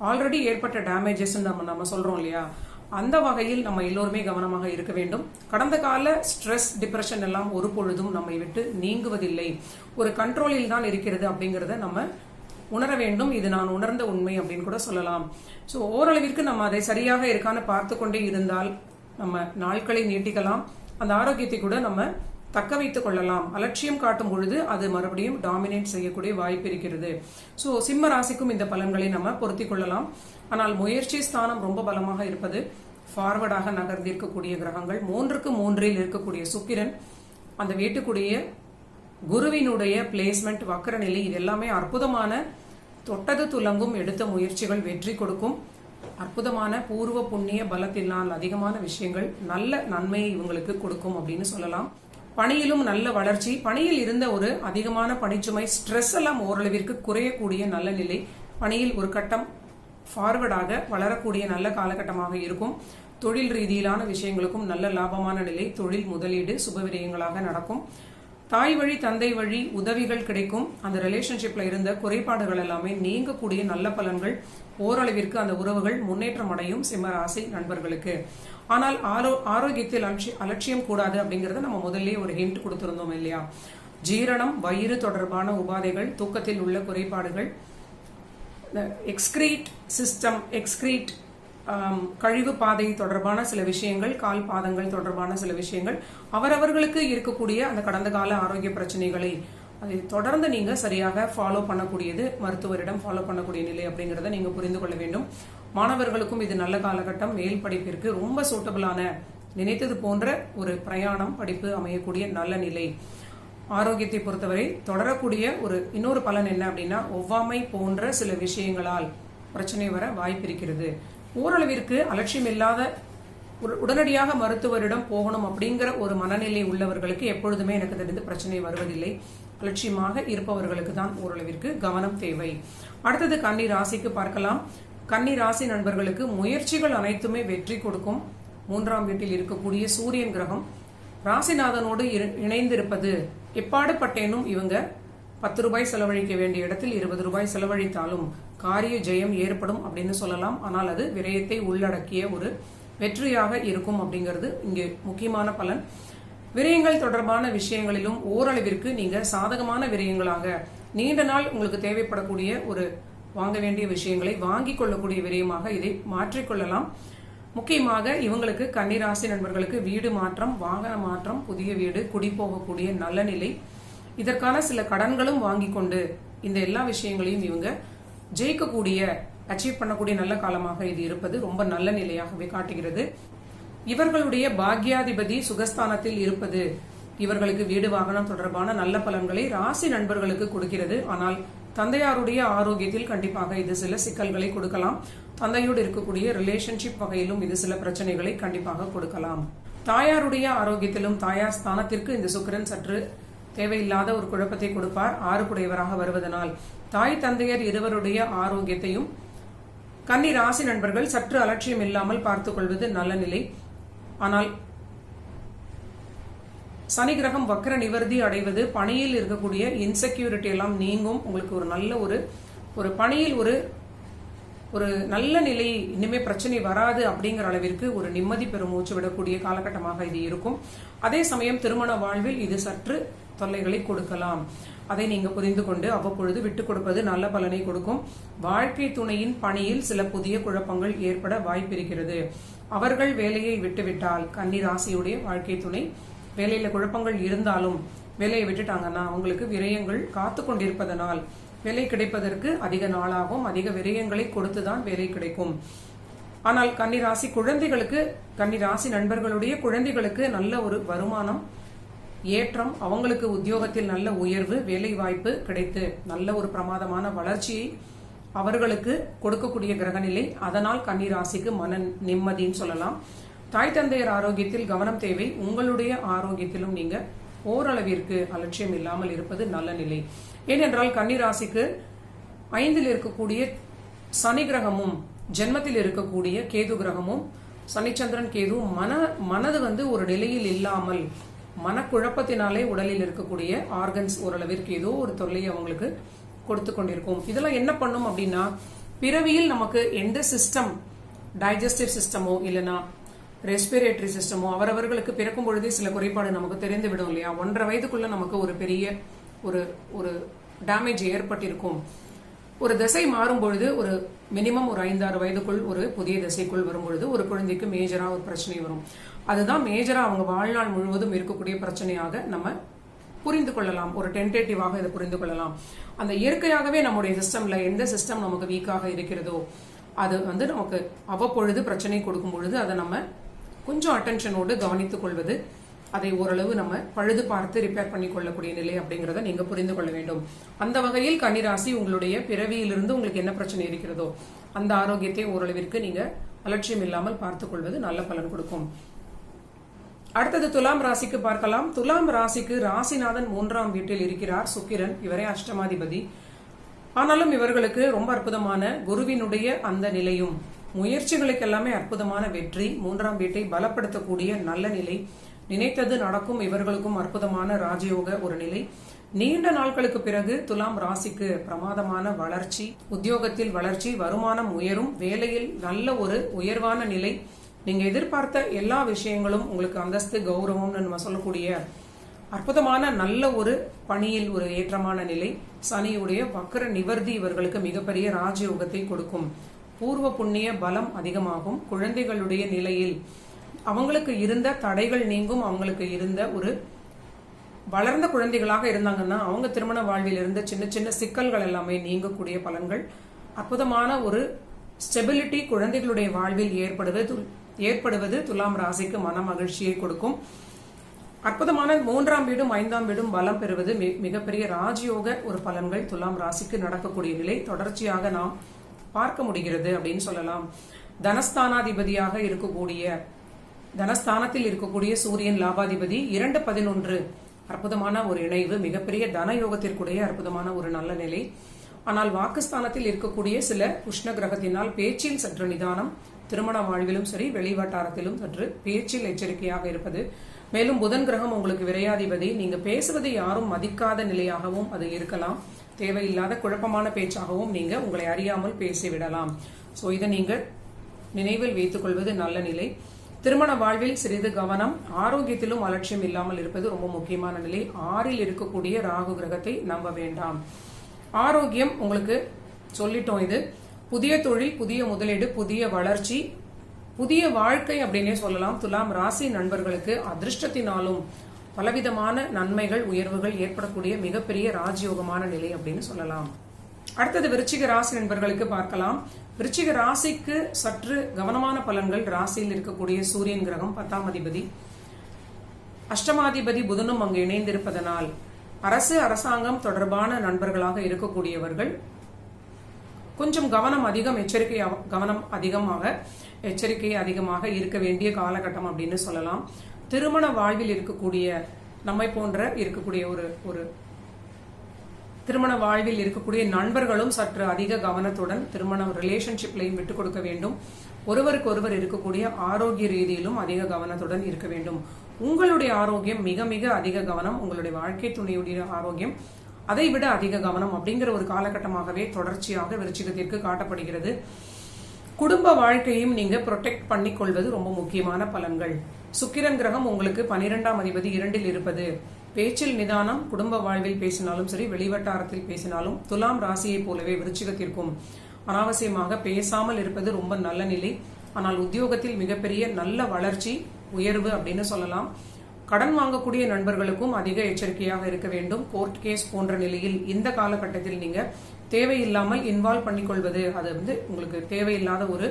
ஆல்ரெடி ஏற்பட்ட டேமேஜஸ் நம்ம நம்ம சொல்றோம் இல்லையா? அந்த வகையில் நம்ம எல்லோருமே கவனமாக இருக்க வேண்டும். கடந்த கால ஸ்ட்ரெஸ் டிப்ரெஷன் எல்லாம் ஒரு பொழுதும் நம்மை விட்டு நீங்குவதில்லை. ஒரு கண்ட்ரோலில் தான் இருக்கிறது அப்படிங்கிறத நம்ம உணர வேண்டும். இது நான் உணர்ந்த உண்மை அப்படின்னு கூட சொல்லலாம். ஸோ ஓரளவிற்கு நம்ம அதை சரியாக இருக்கான்னு பார்த்து கொண்டே இருந்தால் நம்ம நாட்களை நீட்டிக்கலாம். அந்த ஆரோக்கியத்தை கூட நம்ம தக்க வைத்துக் கொள்ளலாம். அலட்சியம் காட்டும் பொழுது அது மறுபடியும் டாமினேட் செய்யக்கூடிய வாய்ப்பு இருக்கிறது. ஸோ சிம்ம ராசிக்கும் இந்த பலன்களை நம்ம பொருத்தி கொள்ளலாம். ஆனால் முயற்சி ஸ்தானம் ரொம்ப பலமாக இருப்பது ஃபார்வர்டாக நகர்ந்திருக்கக்கூடிய கிரகங்கள். மூன்றுக்கு மூன்றில் இருக்கக்கூடிய சுக்கிரன் அந்த வீட்டுக்குடைய குருவினுடைய பிளேஸ்மெண்ட் வக்கர நிலை இது எல்லாமே அற்புதமான தொட்டது துலங்கும் எடுத்த முயற்சிகள் வெற்றி கொடுக்கும். அற்புதமான பூர்வ புண்ணிய பலத்தினால் அதிகமான விஷயங்கள் நல்ல நன்மையை இவங்களுக்கு கொடுக்கும் அப்படின்னு சொல்லலாம். பணியிலும் நல்ல வளர்ச்சி பணியில் இருந்த ஒரு அதிகமான பணிச்சுமை ஸ்ட்ரெஸ் எல்லாம் ஓரளவிற்கு குறையக்கூடிய நல்ல நிலை பணியில் ஒரு கட்டம் ஃபார்வர்டாக வளரக்கூடிய நல்ல காலகட்டமாக இருக்கும். தொழில் ரீதியிலான விஷயங்களுக்கும் நல்ல லாபமான நிலை தொழில் முதலீடு சுபவிரயங்களாக நடக்கும். தாய் வழி தந்தை வழி உதவிகள் கிடைக்கும். அந்த ரிலேஷன்ஷிப்ல இருந்த குறைபாடுகள் எல்லாமே நீங்கக்கூடிய நல்ல பலன்கள் ஓரளவிற்கு அந்த உறவுகள் முன்னேற்றம் அடையும் சிம்மராசி நண்பர்களுக்கு. ஆனால் ஆரோ ஆரோக்கியத்தில் அலட்சி அலட்சியம் கூடாது அப்படிங்கறத நம்ம முதல்ல ஒரு ஹிண்ட் கொடுத்திருந்தோம் இல்லையா? ஜீரணம் வயிறு தொடர்பான உபாதைகள் தூக்கத்தில் உள்ள குறைபாடுகள் எக்ஸ்கிரீட் சிஸ்டம் எக்ஸ்கிரீட் கழிவு பாதை தொடர்பான சில விஷயங்கள் கால் பாதங்கள் தொடர்பான சில விஷயங்கள் அவரவர்களுக்கு இருக்கக்கூடிய அந்த கடந்த கால ஆரோக்கிய பிரச்சனைகளை அதை தொடர்ந்து நீங்க சரியாக ஃபாலோ பண்ணக்கூடியது மருத்துவரிடம் ஃபாலோ பண்ணக்கூடிய நிலை அப்படிங்கறத நீங்க புரிந்து கொள்ள வேண்டும். மாணவர்களுக்கும் இது நல்ல காலகட்டம். மேல் படிப்பிற்கு ரொம்ப சூட்டபிளான நினைத்தது போன்ற ஒரு பிரயாணம் படிப்பு அமையக்கூடிய நல்ல நிலை. ஆரோக்கியத்தை பொறுத்தவரை தொடரக்கூடிய ஒரு இன்னொரு பலன் என்ன அப்படின்னா ஒவ்வாமை போன்ற சில விஷயங்களால் பிரச்சனை வர வாய்ப்பிருக்கிறது ஓரளவிற்கு அலட்சியம் இல்லாத ஒரு- உடனடியாக மருத்துவரிடம் போகணும் அப்படிங்கிற ஒரு மனநிலை உள்ளவர்களுக்கு எப்பொழுதுமே எனக்கு தெரிந்து பிரச்சனை வருவதில்லை. அலட்சியமாக இருப்பவர்களுக்கு தான் ஓரளவிற்கு கவனம் தேவை. அடுத்தது கன்னி ராசிக்கு பார்க்கலாம். கன்னி ராசி நண்பர்களுக்கு முயற்சிகள் அனைத்துமே வெற்றி கொடுக்கும். மூன்றாம் வீட்டில் இருக்கக்கூடிய சூரியன் கிரகம் ராசிநாதனோடு இணைந்திருப்பது எப்பாடுபட்டேனும் இவங்க பத்து ரூபாய் செலவழிக்க வேண்டிய இடத்தில் இருபது ரூபாய் செலவழித்தாலும் காரிய ஜெயம் ஏற்படும் அப்படின்னு சொல்லலாம். ஆனால் அது விரயத்தை உள்ளடக்கிய ஒரு வெற்றியாக இருக்கும் அப்படிங்கிறது இங்கே முக்கியமான பலன். விரயங்கள் தொடர்பான விஷயங்களிலும் ஓரளவிற்கு நீங்க சாதகமான விரயங்களாக நீண்ட நாள் உங்களுக்கு தேவைப்படக்கூடிய ஒரு வாங்க வேண்டிய விஷயங்களை வாங்கிக் கொள்ளக்கூடிய விரயமாக இதை மாற்றிக்கொள்ளலாம் முக்கியமாக இவங்களுக்கு கன்னிராசி நண்பர்களுக்கு வீடு மாற்றம் வாகன மாற்றம் புதிய வீடு குடி போகக்கூடிய நல்ல நிலை. இதற்கான சில கடன்களும் வாங்கி கொண்டு இந்த எல்லா விஷயங்களையும் இவங்க ஜெயிக்கக்கூடிய அச்சீவ் பண்ணக்கூடிய நல்ல காலமாக இது இருப்பது ரொம்ப நல்ல நிலையாகவே காட்டுகிறது. இவர்களுடைய பாக்யாதிபதி சுகஸ்தானத்தில் இருப்பது இவர்களுக்கு வீடு வாகனம் தொடர்பான நல்ல பலன்களை ராசி நண்பர்களுக்கு கொடுக்கிறது. ஆனால் தந்தையாருடைய ஆரோக்கியத்தில் கண்டிப்பாக இது சில சிக்கல்களை கொடுக்கலாம். தந்தையோடு இருக்கக்கூடிய ரிலேஷன்ஷிப் வகையிலும் இது சில பிரச்சனைகளை கண்டிப்பாக கொடுக்கலாம். தாயாருடைய ஆரோக்கியத்திலும் தாயார் ஸ்தானத்திற்கு இந்த சுக்கிரன் சற்று தேவையில்லாத ஒரு குழப்பத்தை கொடுப்பார். ஆறுக்குடையவராக வருவதனால் தாய் தந்தையர் இருவருடைய ஆரோக்கியத்தையும் கன்னி ராசி நண்பர்கள் சற்று அலட்சியம் இல்லாமல் பார்த்துக் கொள்வது நல்ல நிலை. ஆனால் சனி கிரகம் வக்கர நிவர்த்தி அடைவது பணியில் இருக்கக்கூடிய இன்செக்யூரிட்டி எல்லாம் நீங்கும். உங்களுக்கு ஒரு நல்ல ஒரு ஒரு பணியில் ஒரு ஒரு நல்ல நிலை இனிமே பிரச்சனை வராது அப்படிங்கிற அளவிற்கு ஒரு நிம்மதி பெரும் மூச்சு விடக்கூடிய காலகட்டமாக இது இருக்கும். அதே சமயம் திருமண வாழ்வில் இது சற்று தொல்லைகளை கொடுக்கலாம். அதை நீங்க புரிந்து கொண்டு அவ்வப்பொழுது விட்டு கொடுப்பது நல்ல பலனை கொடுக்கும். வாழ்க்கை துணையின் பணியில் சில புதிய குழப்பங்கள் ஏற்பட வாய்ப்பிருக்கிறது. அவர்கள் வேலையை விட்டுவிட்டால் கன்னி ராசியுடைய வாழ்க்கை துணை வேலையில குழப்பங்கள் இருந்தாலும் வேலையை விட்டுட்டாங்கன்னா அவங்களுக்கு விரயங்கள் காத்து கொண்டிருப்பதனால் வேலை கிடைப்பதற்கு அதிக நாளாகும். அதிக விரயங்களை கொடுத்துதான் வேலை கிடைக்கும். ஆனால் கன்னிராசி குழந்தைகளுக்கு கன்னிராசி நண்பர்களுடைய குழந்தைகளுக்கு நல்ல ஒரு வருமானம் ஏற்றம் அவங்களுக்கு உத்தியோகத்தில் நல்ல உயர்வு வேலை வாய்ப்பு கிடைத்து நல்ல ஒரு பிரமாதமான வளர்ச்சியை அவர்களுக்கு கொடுக்கக்கூடிய கிரகநிலை. அதனால் கன்னிராசிக்கு மன நிம்மதின்னு சொல்லலாம். தாய் தந்தையர் ஆரோக்கியத்தில் கவனம் தேவை. உங்களுடைய ஆரோக்கியத்திலும் நீங்க ஓரளவிற்கு அலட்சியம் இல்லாமல் இருப்பது நல்ல நிலை. ஏனென்றால் கன்னிராசிக்கு ஐந்தில் இருக்கக்கூடிய சனி கிரகமும் ஜென்மத்தில் இருக்கக்கூடிய கேது கிரகமும் சனிச்சந்திரன் கேது மன மனது வந்து ஒரு நிலையில் இல்லாமல் மனக்குழப்பத்தினாலே உடலில் இருக்கக்கூடிய ஆர்கன்ஸ் ஓரளவிற்கு ஏதோ ஒரு தொல்லையை அவங்களுக்கு கொடுத்து கொண்டிருக்கும். இதெல்லாம் என்ன பண்ணும் அப்படின்னா பிறவியில் நமக்கு எந்த சிஸ்டம் டைஜஸ்டிவ் சிஸ்டமோ இல்லைனா ரெஸ்பிரேட்டரி சிஸ்டமோ அவரவர்களுக்கு பிறக்கும் பொழுதே சில குறைபாடு நமக்கு தெரிந்து விடும் இல்லையா? ஒன்றரை வயதுக்குள்ள நமக்கு ஒரு பெரிய ஒரு ஒரு டேமேஜ் ஏற்பட்டிருக்கும். ஒரு திசை மாறும் பொழுது ஒரு மினிமம் ஒரு ஐந்தாறு வயதுக்குள் ஒரு புதிய திசைக்குள் வரும்பொழுது ஒரு குழந்தைக்கு மேஜரா ஒரு பிரச்சனை வரும். அதுதான் மேஜரா அவங்க வாழ்நாள் முழுவதும் இருக்கக்கூடிய பிரச்சனையாக நம்ம புரிந்து கொள்ளலாம். ஒரு டென்டேட்டிவாக இதை புரிந்து கொள்ளலாம். அந்த இயற்கையாகவே நம்முடைய சிஸ்டம்ல எந்த சிஸ்டம் நமக்கு வீக்காக இருக்கிறதோ அது வந்து நமக்கு அவ்வப்பொழுது பிரச்சனை கொடுக்கும் பொழுது அதை நம்ம கொஞ்சம் அட்டென்ஷனோடு கவனித்துக் கொள்வது. அதை ஓரளவு நம்ம பழுது பார்த்து ரிப்பேர் பண்ணி கொள்ளக்கூடிய நிலை அப்படிங்கறத நீங்க புரிந்து கொள்ள வேண்டும். அந்த வகையில் கன்னிராசி உங்களுடைய பிறவியிலிருந்து உங்களுக்கு என்ன பிரச்சனை இருக்கிறதோ அந்த ஆரோக்கியத்தை ஓரளவிற்கு நீங்க அலட்சியம் இல்லாமல் பார்த்துக் கொள்வது நல்ல பலன் கொடுக்கும். அடுத்தது துலாம் ராசிக்கு பார்க்கலாம். துலாம் ராசிக்கு ராசிநாதன் மூன்றாம் வீட்டில் இருக்கிறார். சுக்கிரன் இவரே அஷ்டமாதிபதி. ஆனாலும் இவர்களுக்கு ரொம்ப அற்புதமான குருவினுடைய அந்த நிலையும். முயற்சிகளுக்கு எல்லாமே அற்புதமான வெற்றி. மூன்றாம் வீட்டை பலப்படுத்தக்கூடிய நல்ல நிலை. நினைத்தது நடக்கும். இவர்களுக்கும் அற்புதமான ராஜயோக ஒரு நிலை. நீண்ட நாட்களுக்கு பிறகு துலாம் ராசிக்கு பிரமாதமான வளர்ச்சி. உத்தியோகத்தில் வளர்ச்சி வருமானம் உயரும். வேலையில் நல்ல ஒரு உயர்வான நிலை. நீங்க எதிர்பார்த்த எல்லா விஷயங்களும் உங்களுக்கு அந்தஸ்து கௌரவம்னு நம்ம சொல்லக்கூடிய அற்புதமான நல்ல ஒரு பணியில் ஒரு ஏற்றமான நிலை. சனியுடைய வக்கர நிவர்த்தி இவர்களுக்கு மிகப்பெரிய ராஜயோகத்தை கொடுக்கும். பூர்வ புண்ணிய பலம் அதிகமாகும். குழந்தைகளுடைய நிலையில் அவங்களுக்கு இருந்த தடைகள் நீங்கும். அவங்களுக்கு இருந்த ஒரு வளர்ந்த குழந்தைகளாக இருந்தாங்கன்னா அவங்க திருமண வாழ்வில் இருந்த சின்ன சின்ன சிக்கல்கள் எல்லாமே நீங்கக்கூடிய பலன்கள். அற்புதமான ஒரு ஸ்டெபிலிட்டி குழந்தைகளுடைய வாழ்வில் ஏற்படுவது ஏற்படுவது துலாம் ராசிக்கு மன மகிழ்ச்சியை கொடுக்கும். அற்புதமான மூன்றாம் வீடும் ஐந்தாம் வீடும் பலம் பெறுவது மிகப்பெரிய ராஜயோக ஒரு பலன்கள் துலாம் ராசிக்கு நடக்கக்கூடிய நிலை. தொடர்ச்சியாக நாம் பார்க்க முடிகிறது அப்படின்னு சொல்லலாம். தனஸ்தானாதிபதியாக இருக்கக்கூடிய தனஸ்தானத்தில் இருக்கக்கூடிய சூரியன் லாபாதிபதி இரண்டு பதினொன்று. அற்புதமான ஒரு இணைவு மிகப்பெரிய தன யோகத்திற்குடைய அற்புதமான ஒரு நல்ல நிலை. ஆனால் வாக்குஸ்தானத்தில் இருக்கக்கூடிய சில உஷ்ண கிரகத்தினால் பேச்சில் சற்று நிதானம் திருமண வாழ்விலும் சரி வெளிவட்டாரத்திலும் சற்று பேச்சில் எச்சரிக்கையாக இருப்பது. மேலும் புதன் கிரகம் உங்களுக்கு விரையாதிபதி. நீங்க பேசுவதை யாரும் மதிக்காத நிலையாகவும் அது இருக்கலாம். தேவையில்லாத குழப்பமான பேச்சாகவும் நீங்க உங்களை அறியாமல் பேசிவிடலாம். சோ இதை நீங்க நினைவில் வைத்துக் கொள்வது நல்ல நிலை. திருமண வாழ்வில் சிறிது கவனம். ஆரோக்கியத்திலும் அலட்சியம் இல்லாமல் இருப்பது ரொம்ப முக்கியமான நிலை. ஆறில் இருக்கக்கூடிய ராகு கிரகத்தை நம்ப வேண்டாம். ஆரோக்கியம் உங்களுக்கு சொல்லிட்டோம் இது. புதிய தொழில் புதிய முதலீடு புதிய வளர்ச்சி. புதிய வாழ்க்கை அப்படின்னே சொல்லலாம். துலாம் ராசி நண்பர்களுக்கு அதிர்ஷ்டத்தினாலும் பலவிதமான நன்மைகள் உயர்வுகள் ஏற்படக்கூடிய மிகப்பெரிய ராஜயோகமான நிலை அப்படின்னு சொல்லலாம். அடுத்தது விருச்சிக ராசி நண்பர்களுக்கு பார்க்கலாம். விருச்சிக ராசிக்கு சற்று கவனமான பலன்கள். ராசியில் இருக்கக்கூடிய சூரியன் கிரகம் பத்தாம் அதிபதி. அஷ்டமாதிபதி புதனும் அங்கு இணைந்திருப்பதனால் அரசு அரசாங்கம் தொடர்பான நண்பர்களாக இருக்கக்கூடியவர்கள் கொஞ்சம் கவனம் அதிகம் எச்சரிக்கை கவனம் அதிகமாக எச்சரிக்கை அதிகமாக இருக்க வேண்டிய காலகட்டம் அப்படின்னு சொல்லலாம். திருமண வாழ்வில் இருக்கக்கூடிய நம்மை போன்ற இருக்கக்கூடிய ஒரு ஒரு திருமண வாழ்வில் இருக்கக்கூடிய நண்பர்களும் சற்று அதிக கவனத்துடன் திருமண ரிலேஷன்ஷிப்லையும் விட்டுக் கொடுக்க வேண்டும். ஒருவருக்கு ஒருவர் இருக்கக்கூடிய ஆரோக்கிய ரீதியிலும் அதிக கவனத்துடன் இருக்க வேண்டும். உங்களுடைய ஆரோக்கியம் மிக மிக அதிக கவனம் உங்களுடைய வாழ்க்கை துணையுடைய ஆரோக்கியம். அதை விட அதிக கவனம் அப்படிங்கிற ஒரு காலகட்டமாகவே தொடர்ச்சியாக விருச்சிகத்திற்கு காட்டப்படுகிறது. குடும்ப வாழ்க்கையும் நீங்க ப்ரொடெக்ட் பண்ணிக்கொள்வது ரொம்ப முக்கியமான பலன்கள். சுக்கிரன் கிரகம் உங்களுக்கு பனிரெண்டாம் அதிபதி இரண்டில் இருப்பது. பேச்சில் நிதானம் குடும்ப வாழ்வில் பேசினாலும் சரி வெளிவட்டாரத்தில் பேசினாலும் துலாம் ராசியைப் போலவே விருச்சிகத்திற்கும். அனாவசியமாக பேசாமல் இருப்பது ரொம்ப நல்ல நிலை. ஆனால் உத்தியோகத்தில் மிகப்பெரிய நல்ல வளர்ச்சி உயர்வு அப்படின்னு சொல்லலாம். கடன் வாங்கக்கூடிய நண்பர்களுக்கும் அதிக எச்சரிக்கையாக இருக்க வேண்டும். கோர்ட் கேஸ் போன்ற நிலையில் இந்த காலகட்டத்தில் நீங்க தேவையில்லாமல் இன்வால்வ் பண்ணிக்கொள்வது அது வந்து உங்களுக்கு தேவையில்லாத ஒரு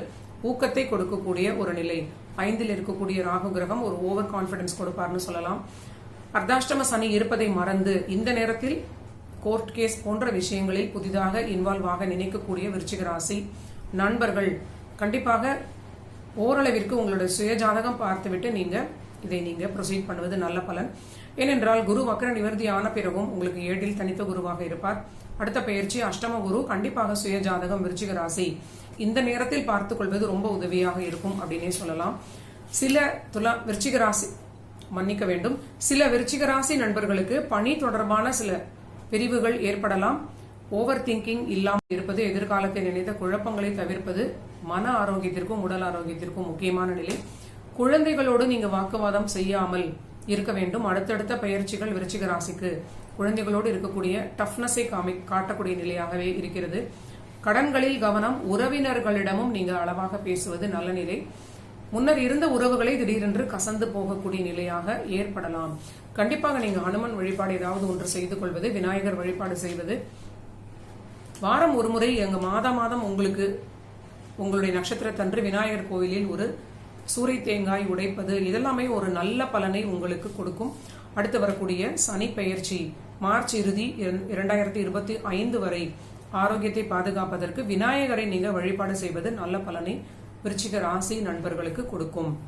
ஊக்கத்தை கொடுக்கக்கூடிய ஒரு நிலை. ஐந்தில் இருக்கக்கூடிய ராகு கிரகம் ஒரு ஓவர் கான்பிடன்ஸ் கொடுப்பார்னு சொல்லலாம். அர்த்தாஷ்டம சனி இருப்பதை மறந்து இந்த நேரத்தில் கோர்ட் கேஸ் போன்ற விஷயங்களில் புதிதாக இன்வால்வ் ஆக நினைக்கக்கூடிய விருச்சிக ராசி. நண்பர்கள் கண்டிப்பாக ஓரளவிற்கு உங்களுடைய சுயஜாதகம் பார்த்துவிட்டு நீங்க இதை நீங்க ப்ரொசீட் பண்ணுவது நல்ல பலன். ஏனென்றால் குரு வக்ர நிவர்த்தி ஆன பிறகும் உங்களுக்கு ஏழில் தனித்த குருவாக இருப்பார். அடுத்த பயிற்சி அஷ்டம குரு கண்டிப்பாக சுயஜாதகம் விருச்சிக ராசி. இந்த நேரத்தில் பார்த்துக்கொள்வது ரொம்ப உதவியாக இருக்கும் அப்படின்னே சொல்லலாம். சில துலா விருச்சிக ராசி மன்னிக்க வேண்டும். சில விருச்சிக ராசி நண்பர்களுக்கு பணி தொடர்பான சில பிரிவுகள் ஏற்படலாம். ஓவர் திங்கிங் இல்லாமல் இருப்பது எதிர்காலத்தை நினைத்த குழப்பங்களை தவிர்ப்பது மன ஆரோக்கியத்திற்கும் உடல் ஆரோக்கியத்திற்கும் முக்கியமான நிலை. குழந்தைகளோடு நீங்க வாக்குவாதம் செய்யாமல் இருக்க வேண்டும். அடுத்தடுத்த பயிற்சிகள் விருச்சிக ராசிக்கு குழந்தைகளோடு இருக்கக்கூடிய டஃப்னஸை காமி காட்டக்கூடிய நிலையாகவே இருக்கிறது. கடன்களில் கவனம் உறவினர்களிடமும் நீங்க அளவாக பேசுவது நல்ல நிலை. முன்னர் இருந்த உறவுகளை திடீரென்று கசந்து போகக்கூடிய நிலையாக ஏற்படலாம். கண்டிப்பாக நீங்க ஹனுமன் வழிபாடு ஏதாவது ஒன்று செய்து கொள்வது விநாயகர் வழிபாடு செய்வது. வாரம் ஒரு முறை எங்க மாதம் மாதம் உங்களுக்கு உங்களுடைய நட்சத்திரத்தன்று விநாயகர் கோயிலில் ஒரு சூறை தேங்காய் உடைப்பது இதெல்லாமே ஒரு நல்ல பலனை உங்களுக்கு கொடுக்கும். அடுத்து வரக்கூடிய சனி பெயர்ச்சி மார்ச் இறுதி இரண்டாயிரத்தி இருபத்தி ஐந்து வரை. ஆரோக்கியத்தை பாதுகாப்பதற்கு விநாயகரை நீங்க வழிபாடு செய்வது நல்ல பலனை விருச்சிக ராசி நண்பர்களுக்கு கொடுக்கும்.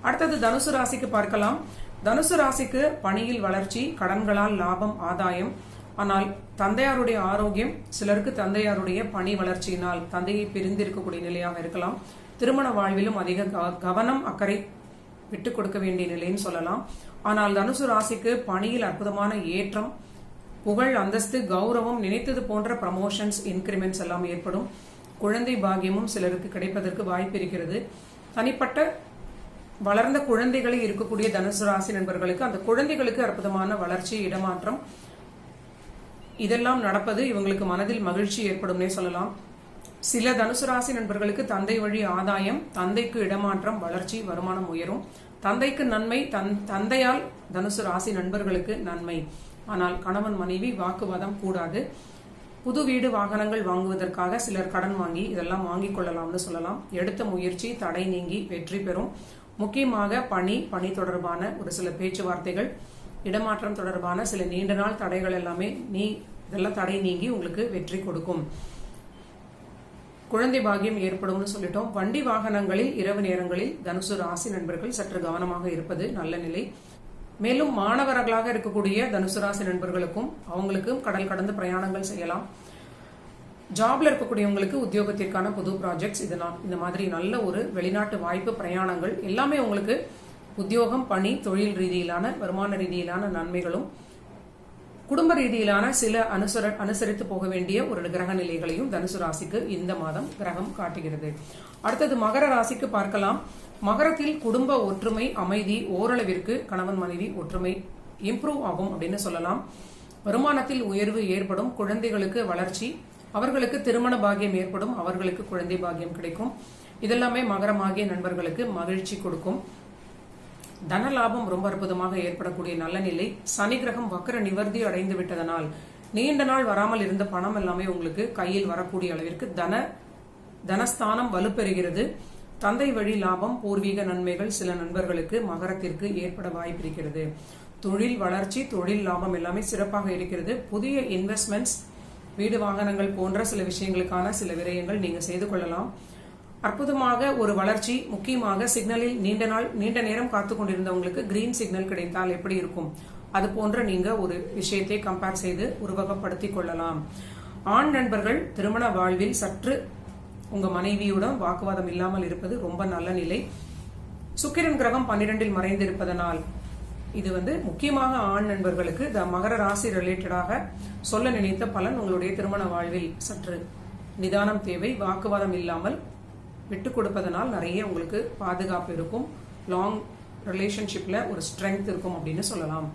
அடுத்தது தனுசு ராசிக்கு பார்க்கலாம். தனுசு ராசிக்கு பணியில் வளர்ச்சி கடன்களால் லாபம் ஆதாயம். ஆனால் தந்தையாருடைய ஆரோக்கியம் சிலருக்கு தந்தையாருடைய பணி வளர்ச்சியினால் தந்தையை பிரிந்திருக்கக்கூடிய நிலையாக இருக்கலாம். திருமண வாழ்விலும் அதிக க- கவனம் அக்கறை விட்டு கொடுக்க வேண்டிய நிலைன்னு சொல்லலாம். ஆனால் தனுசு ராசிக்கு பணியில் அற்புதமான ஏற்றம் புகழ் அந்தஸ்து கௌரவம் நினைத்தது போன்ற ப்ரமோஷன்ஸ் இன்கிரிமெண்ட்ஸ் எல்லாம் ஏற்படும். குழந்தை பாக்கியமும் சிலருக்கு கிடைப்பதற்கு வாய்ப்பு இருக்கிறது. தனிப்பட்ட வளர்ந்த குழந்தைகளை இருக்கக்கூடிய தனுசு ராசி நண்பர்களுக்கு அந்த குழந்தைகளுக்கு அற்புதமான வளர்ச்சி இடமாற்றம் இதெல்லாம் நடப்பது இவங்களுக்கு மனதில் மகிழ்ச்சி ஏற்படும்னே சொல்லலாம். சில தனுசு ராசி நண்பர்களுக்கு தந்தை வழி ஆதாயம் தந்தைக்கு இடமாற்றம் வளர்ச்சி வருமானம் உயரும். தந்தைக்கு நன்மை தன் தந்தையால் தனுசு ராசி நண்பர்களுக்கு நன்மை. ஆனால் கணவன் மனைவி வாக்குவாதம் கூடாது. புது வீடு வாகனங்கள் வாங்குவதற்காக சிலர் கடன் வாங்கி இதெல்லாம் வாங்கிக் கொள்ளலாம்னு சொல்லலாம். எடுத்த முயற்சி தடை நீங்கி வெற்றி பெறும். முக்கியமாக பணி பணி தொடர்பான ஒரு சில பேச்சுவார்த்தைகள் இடமாற்றம் தொடர்பான சில நீண்ட நாள் தடைகள் எல்லாமே நீ இதெல்லாம் தடை நீங்கி உங்களுக்கு வெற்றி கொடுக்கும். குழந்தை பாக்கியம் ஏற்படும்னு சொல்லிட்டோம். வண்டி வாகனங்களில் இரவு நேரங்களில் தனுசு ராசி நண்பர்கள் சற்று கவனமாக இருப்பது நல்ல நிலை. மேலும் மாணவர்களாக இருக்கக்கூடிய தனுசு ராசி நண்பர்களுக்கும் அவங்களுக்கும் கடல் கடந்து பிரயாணங்கள் செய்யலாம். ஜாப்ல இருக்கக்கூடியவங்களுக்கு உத்தியோகத்திற்கான புது ப்ராஜெக்ட்ஸ் இதனால் இந்த மாதிரி நல்ல ஒரு வெளிநாட்டு வாய்ப்பு பிரயாணங்கள் எல்லாமே உங்களுக்கு உத்தியோகம் பணி தொழில் ரீதியிலான வருமான ரீதியிலான நன்மைகளும் குடும்ப ரீதியிலான சில அனுசர அனுசரித்து போக வேண்டிய ஒரு கிரக நிலைகளையும் தனுசு ராசிக்கு இந்த மாதம் கிரகம் காட்டுகிறது. அடுத்தது மகர ராசிக்கு பார்க்கலாம். மகரத்தில் குடும்ப ஒற்றுமை அமைதி ஓரளவிற்கு கணவன் மனைவி ஒற்றுமை இம்ப்ரூவ் ஆகும் அப்படின்னு சொல்லலாம். வருமானத்தில் உயர்வு ஏற்படும் குழந்தைகளுக்கு வளர்ச்சி அவர்களுக்கு திருமண பாக்கியம் ஏற்படும் அவர்களுக்கு குழந்தை பாக்கியம் கிடைக்கும். இதெல்லாமே மகரமாகிய நண்பர்களுக்கு மகிழ்ச்சி கொடுக்கும். தன லாபம் ரொம்ப அற்புதமாக ஏற்படக்கூடிய நல்ல நிலை. சனி கிரகம் வக்கர நிவர்த்தி அடைந்து விட்டதனால் நீண்ட நாள் வராமல் இருந்த பணம் எல்லாமே உங்களுக்கு கையில் வரக்கூடிய அளவிற்கு தன தனஸ்தானம் வலுப்பெறுகிறது. தந்தை வழி லாபம் பூர்வீக நன்மைகள் சில நண்பர்களுக்கு மகரத்திற்கு ஏற்பட வாய்ப்பிருக்கிறது. தொழில் வளர்ச்சி தொழில் லாபம் எல்லாமே சிறப்பாக இருக்கிறது. புதிய இன்வெஸ்ட்மெண்ட்ஸ் வீடு வாகனங்கள் போன்ற சில விஷயங்களுக்கான சில விரயங்கள் நீங்க செய்து கொள்ளலாம். அற்புதமாக ஒரு வளர்ச்சி முக்கியமாக சிக்னலில் நீண்ட நாள் நீண்ட நேரம் காத்து கொண்டிருந்தவங்களுக்கு கிரீன் சிக்னல் கிடைத்தால் எப்படி இருக்கும்? அது போன்ற நீங்க ஒரு விஷயத்தை கம்பேர் செய்து உருவகப்படுத்திக் கொள்ளலாம். ஆண் நண்பர்கள் திருமண வாழ்வில் சற்று உங்க மனைவியுடன் வாக்குவாதம் இல்லாமல் இருப்பது ரொம்ப நல்ல நிலை. சுக்கிரன் கிரகம் பன்னிரெண்டில் மறைந்திருப்பதனால் இது வந்து முக்கியமாக ஆண் நண்பர்களுக்கு இந்த மகர ராசி ரிலேட்டடாக சொல்ல நினைத்த பலன் உங்களுடைய திருமண வாழ்வில் சற்று நிதானம் தேவை. வாக்குவாதம் இல்லாமல் விட்டு கொடுப்பதனால் நிறைய உங்களுக்கு பாதுகாப்பு இருக்கும். லாங் ரிலேஷன்ஷிப்ல ஒரு ஸ்ட்ரென்த் இருக்கும் அப்படின்னு சொல்லலாம்.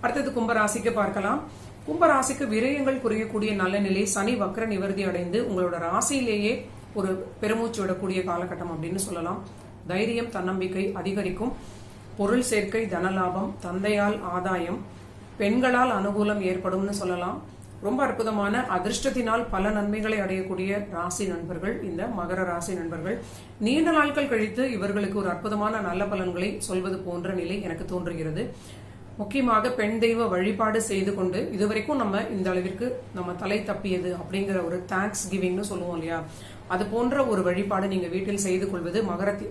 அடுத்தது கும்பராசிக்கு பார்க்கலாம். கும்பராசிக்கு விரயங்கள் குறையக்கூடிய நல்ல நிலை. சனி வக்ர நிவர்த்தி அடைந்து உங்களோட ராசியிலேயே ஒரு பெருமூச்சு விடக்கூடிய காலகட்டம் அப்படின்னு சொல்லலாம். தைரியம் தன்னம்பிக்கை அதிகரிக்கும். பொருள் சேர்க்கை தனலாபம் தந்தையால் ஆதாயம் பெண்களால் அனுகூலம் ஏற்படும்னு சொல்லலாம். ரொம்ப அற்புதமான அதிர்ஷ்டத்தினால் பல நன்மைகளை அடையக்கூடிய ராசி நண்பர்கள் இந்த மகர ராசி நண்பர்கள். நீண்ட நாட்கள் கழித்து இவர்களுக்கு ஒரு அற்புதமான நல்ல பலன்களை சொல்வது போன்ற நிலை எனக்கு தோன்றுகிறது. முக்கியமாக பெண் தெய்வ வழிபாடு செய்து கொண்டு இதுவரைக்கும் நம்ம இந்த அளவிற்கு நம்ம தலை தப்பியது அப்படிங்கிற ஒரு தேங்க்ஸ் கிவிங்னு சொல்லுவோம் இல்லையா? அது போன்ற ஒரு வழிபாடு நீங்க வீட்டில் செய்து கொள்வது மகரத்தி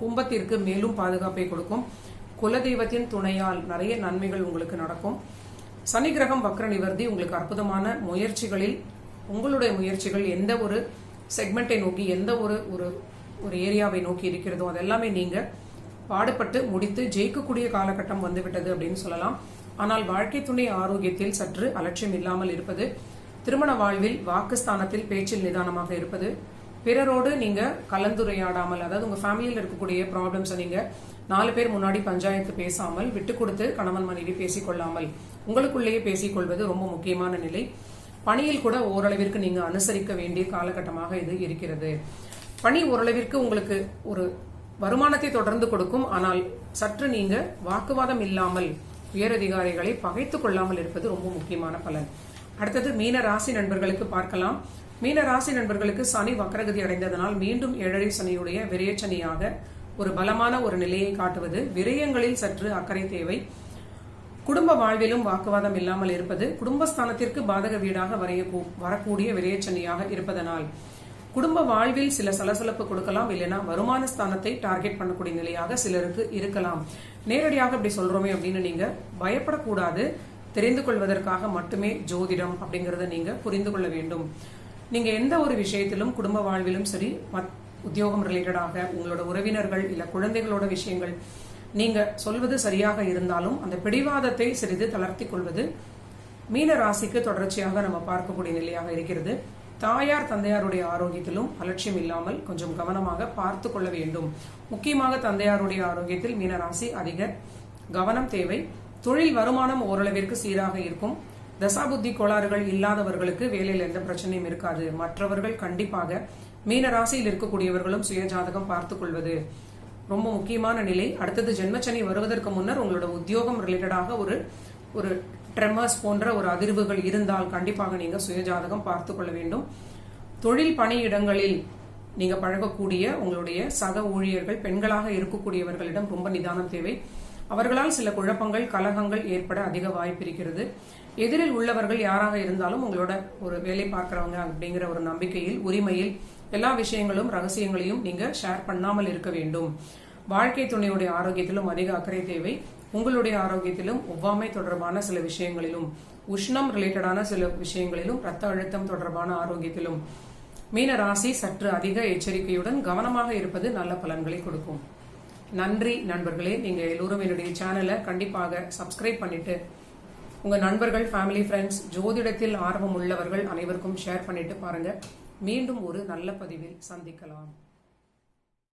கும்பத்திற்கு மேலும் பாதுகாப்பை கொடுக்கும். குலதெய்வத்தின் துணையால் நிறைய நன்மைகள் உங்களுக்கு நடக்கும். சனி கிரகம் வக்ர நிவர்த்தி உங்களுக்கு அற்புதமான முயற்சிகளில் உங்களுடைய முயற்சிகள் எந்த ஒரு செக்மெண்ட்டை நோக்கி எந்த ஒரு ஒரு ஒரு ஏரியாவை நோக்கி இருக்கிறதோ அதெல்லாமே நீங்க பாடுபட்டு முடித்து ஜெயிக்கக்கூடிய காலகட்டம் வந்துவிட்டது அப்படின்னு சொல்லலாம். ஆனால் வாழ்க்கை துணை ஆரோக்கியத்தில் சற்று அலட்சியம் இல்லாமல் இருப்பது திருமண வாழ்வில் வாக்குஸ்தானத்தில் பேச்சில் நிதானமாக இருப்பது பிறரோடு நீங்க கலந்துரையாடாமல் அதாவது உங்க ஃபேமிலியில் இருக்கக்கூடிய ப்ராப்ளம்ஸை நீங்க நாலு பேர் முன்னாடி பஞ்சாயத்து பேசாமல் விட்டு கொடுத்து கணவன் மனைவி பேசிக்கொள்ளாமல் உங்களுக்குள்ளேயே பேசிக்கொள்வது ரொம்ப முக்கியமான நிலை. பணியில் கூட ஓரளவிற்கு நீங்க அனுசரிக்க வேண்டிய காலகட்டமாக இது இருக்கிறது. பணி ஓரளவிற்கு உங்களுக்கு ஒரு வருமானத்தை தொடர்ந்து கொடுக்கும் ஆனால் சற்று நீங்க வாக்குவாதம் இல்லாமல் உயரதிகாரிகளை பகைத்துக் கொள்ளாமல் இருப்பது ரொம்ப முக்கியமான பலன். அடுத்தது மீன ராசி நண்பர்களுக்கு பார்க்கலாம். மீன ராசி நண்பர்களுக்கு சனி வக்ரகதி அடைந்ததனால் மீண்டும் ஏழரை சனியுடைய விரையச்சனியாக ஒரு பலமான ஒரு நிலையை காட்டுவது. விரயங்களில் சற்று அக்கறை தேவை. குடும்ப வாழ்விலும் வாக்குவாதம் இல்லாமல் இருப்பது. குடும்பஸ்தானத்திற்கு பாதக வீடாக வரைய வரக்கூடிய விரையச்சனியாக இருப்பதனால் குடும்ப வாழ்வில் சில சலசலப்பு கொடுக்கலாம். இல்லைன்னா வருமான ஸ்தானத்தை டார்கெட் பண்ணக்கூடிய நிலையாக சிலருக்கு இருக்கலாம். நேரடியாக அப்படி சொல்றோமே அப்படின்னு நீங்க பயப்படக்கூடாது. தெரிந்து கொள்வதற்காக மட்டுமே ஜோதிடம் அப்படிங்கறத நீங்க புரிந்து கொள்ள வேண்டும். நீங்க எந்த ஒரு விஷயத்திலும் குடும்ப வாழ்விலும் சரி உத்தியோகம் ரிலேட்டடாக உங்களோட உறவினர்கள் இல்ல குழந்தைகளோட விஷயங்கள் நீங்க சொல்வது சரியாக இருந்தாலும் அந்த பிடிவாதத்தை சிறிது தளர்த்தி கொள்வது மீன ராசிக்கு தொடர்ச்சியாக நம்ம பார்க்கக்கூடிய நிலையாக இருக்கிறது. தாயார் தந்தையாருடைய ஆரோக்கியத்திலும் அலட்சியம் இல்லாமல் கொஞ்சம் கவனமாக பார்த்து கொள்ள வேண்டும். முக்கியமாக தந்தையாருடைய ஆரோக்கியத்தில் மீனராசி அதிக கவனம் தேவை. தொழில் வருமானம் ஓரளவிற்கு சீராக இருக்கும். தசாபுத்தி கோளாறுகள் இல்லாதவர்களுக்கு வேலையில் எந்த பிரச்சனையும் இருக்காது. மற்றவர்கள் கண்டிப்பாக மீன ராசியில் இருக்கக்கூடியவர்களும் சுயஜாதகம் பார்த்துக் கொள்வது ரொம்ப முக்கியமான நிலை. அடுத்தது ஜென்மச்சனி வருவதற்கு முன்னர் உங்களோட உத்தியோகம் ரிலேட்டடாக ஒரு ஒரு ட்ரெமர்ஸ் போன்ற ஒரு அதிர்வுகள் இருந்தால் கண்டிப்பாக நீங்க சுயஜாதகம் பார்த்து கொள்ள வேண்டும். தொழில் பணியிடங்களில் நீங்க பழகக்கூடிய உங்களுடைய சக ஊழியர்கள் பெண்களாக இருக்கக்கூடியவர்களிடம் ரொம்ப நிதானம் தேவை. அவர்களால் சில குழப்பங்கள் கலகங்கள் ஏற்பட அதிக வாய்ப்பு இருக்கிறது. எதிரில் உள்ளவர்கள் யாராக இருந்தாலும் உங்களோட ஒரு வேலை பார்க்குறவங்க அப்படிங்கிற ஒரு நம்பிக்கையில் உரிமையில் எல்லா விஷயங்களும் ரகசியங்களையும் நீங்க ஷேர் பண்ணாமல் இருக்க வேண்டும். வாழ்க்கை துணையுடைய ஆரோக்கியத்திலும் அதிக அக்கறை தேவை. உங்களுடைய ஆரோக்கியத்திலும் ஒவ்வாமை தொடர்பான சில விஷயங்களிலும் உஷ்ணம் ரிலேட்டடான சில விஷயங்களிலும் ரத்த அழுத்தம் தொடர்பான ஆரோக்கியத்திலும் மீன ராசி சற்று அதிக எச்சரிக்கையுடன் கவனமாக இருப்பது நல்ல பலன்களை கொடுக்கும். நன்றி நண்பர்களே நீங்க எல்லோரும் என்னுடைய சேனலை கண்டிப்பாக சப்ஸ்கிரைப் பண்ணிட்டு உங்க நண்பர்கள் ஃபேமிலி ஃப்ரெண்ட்ஸ் ஜோதிடத்தில் ஆர்வம் உள்ளவர்கள் அனைவருக்கும் ஷேர் பண்ணிட்டு பாருங்க. மீண்டும் ஒரு நல்ல பதிவில் சந்திக்கலாம்.